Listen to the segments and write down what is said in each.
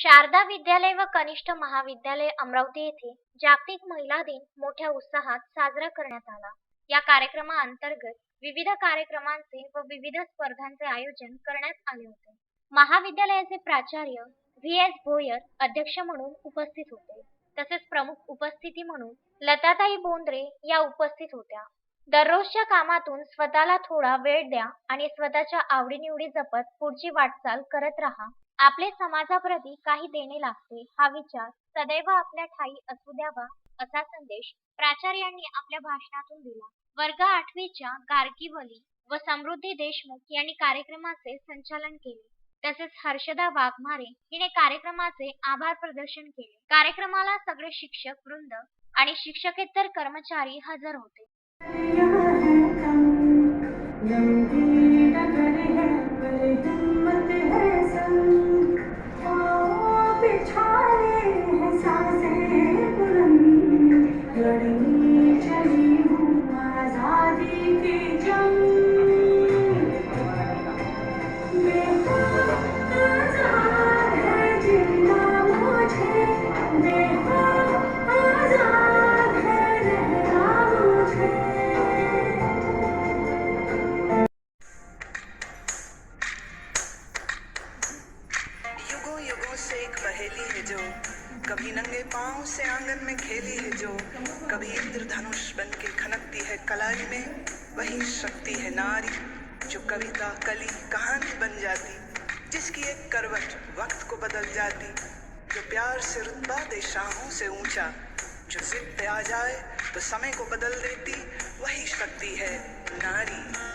शारदा विद्यालय व कनिष्ठ महाविद्यालय अमरावती येथे जागतिक महिला दिन मोठ्या उत्साहात साजरा करण्यात आला. या कार्यक्रमाअंतर्गत विविध कार्यक्रमांचे व विविध स्पर्धांचे आयोजन करण्यात आले होते. महाविद्यालयाचे प्राचार्य व्ही. एस. भोयर अध्यक्ष म्हणून उपस्थित होते. तसेच प्रमुख उपस्थिती म्हणून लताताई बोंद्रे या उपस्थित होत्या. दररोजच्या कामातून स्वतःला थोडा वेळ द्या आणि स्वतःच्या आवडीनिवडी जपत पुढची वाटचाल करत राहा. आपले समाजाप्रती काही देणे लागते हा विचार सदैव आपल्या ठाई असू द्यावा असा संदेश प्राचार्यांनी आपल्या भाषणातून दिला. वर्ग आठवीच्या गार्गीवली व समृद्धी देशमुख यांनी कार्यक्रमाचे संचालन केले. तसेच हर्षदा वाघमारे हिने कार्यक्रमाचे आभार प्रदर्शन केले. कार्यक्रमाला सगळे शिक्षक वृंद आणि शिक्षकेतर कर्मचारी हजर होते. पाँव बिछाए हैं सांसें बुलंद लड़नी पहेली है जो। कभी नंगे पाँव से आँगन में खेली है जो। कभी इंद्रधनुष बन के खनकती है कलाई में। वही शक्ति है नारी, जो कविता, कली, कहानी बन जाती। जिसकी एक करवट वक्त को बदल जाती। जो प्यार से रुतबा दे शाहों से ऊँचा। जो जिद पे आ जाए तो समय को बदल देती। वही शक्ति है नारी।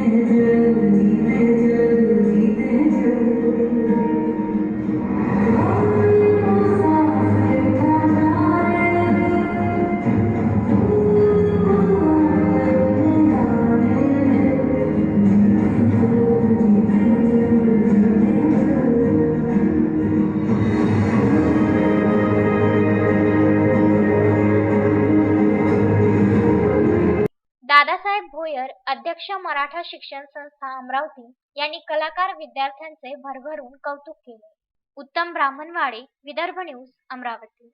Amen. दादासाहेब भोयर अध्यक्ष मराठा शिक्षण संस्था अमरावती यांनी कलाकार विद्यार्थ्यांचे भरभरून कौतुक केले. उत्तम ब्राह्मणवाडे विदर्भ न्यूज अमरावती.